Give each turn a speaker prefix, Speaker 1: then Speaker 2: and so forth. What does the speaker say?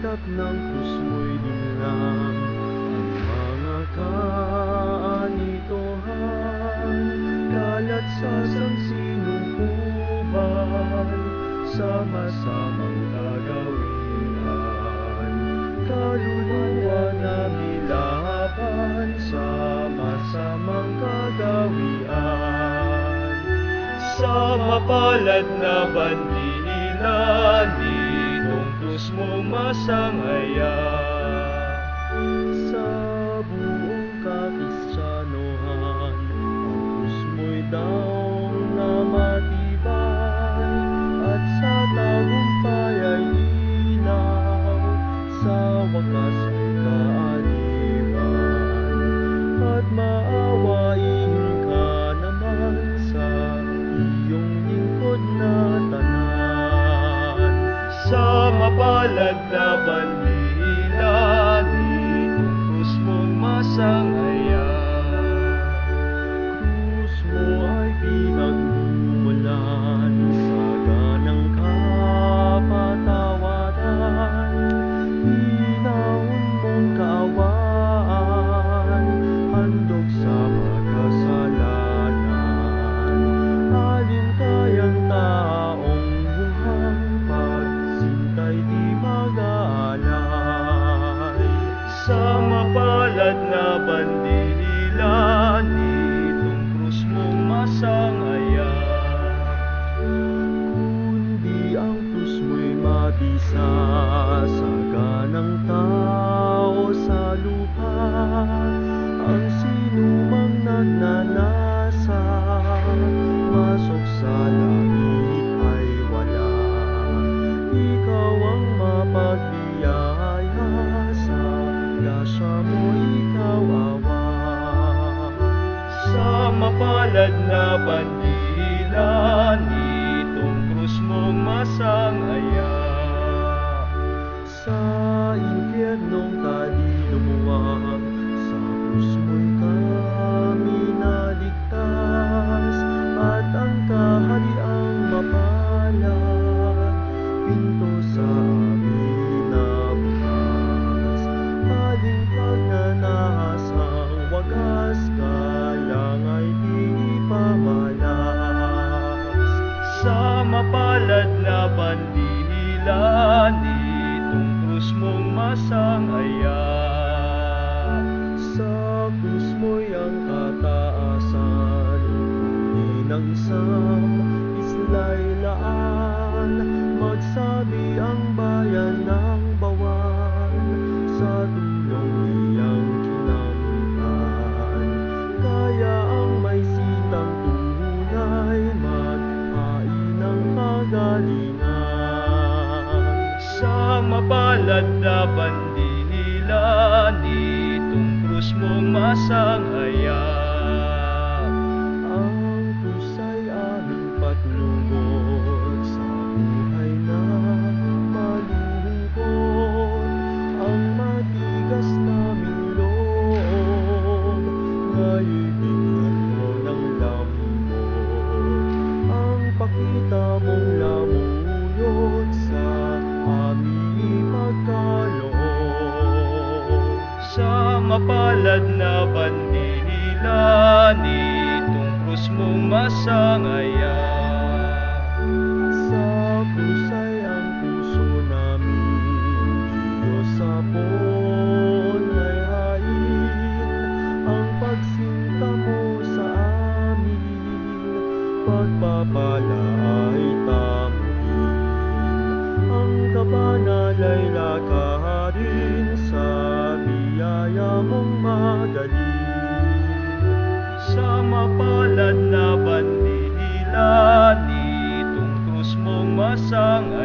Speaker 1: harap ng krus mo'y linlang Ang mga kaanitohan. Kalat sa sansinukuban Sama-samang gagawian Kaluluwa na nilaban Sama-samang kagawian Sa mapalad na bandila Nitong krus mo masangaya Sa buong kakristiyanohan Ang krus mo'y daong na matibay At sa tagumpay ay ilaw Sa wakas mapalad na bandila mapalad na mapalad na bandila mapalad na bandila nitong krus mong masangaya. sa kagalingan Sa mapalad na bandila Nitong krus mong masangaya mapalad na bandila Nitong krus mong masangaya. Sa krus ay ang puso namin Diyos sa pon ay hain. Ang pagsinta mo sa amin Pagpapala ay tamuhin Ang kabanal ay lakarin kaya mong madali sa mapalad na bandila nitong krus mong masang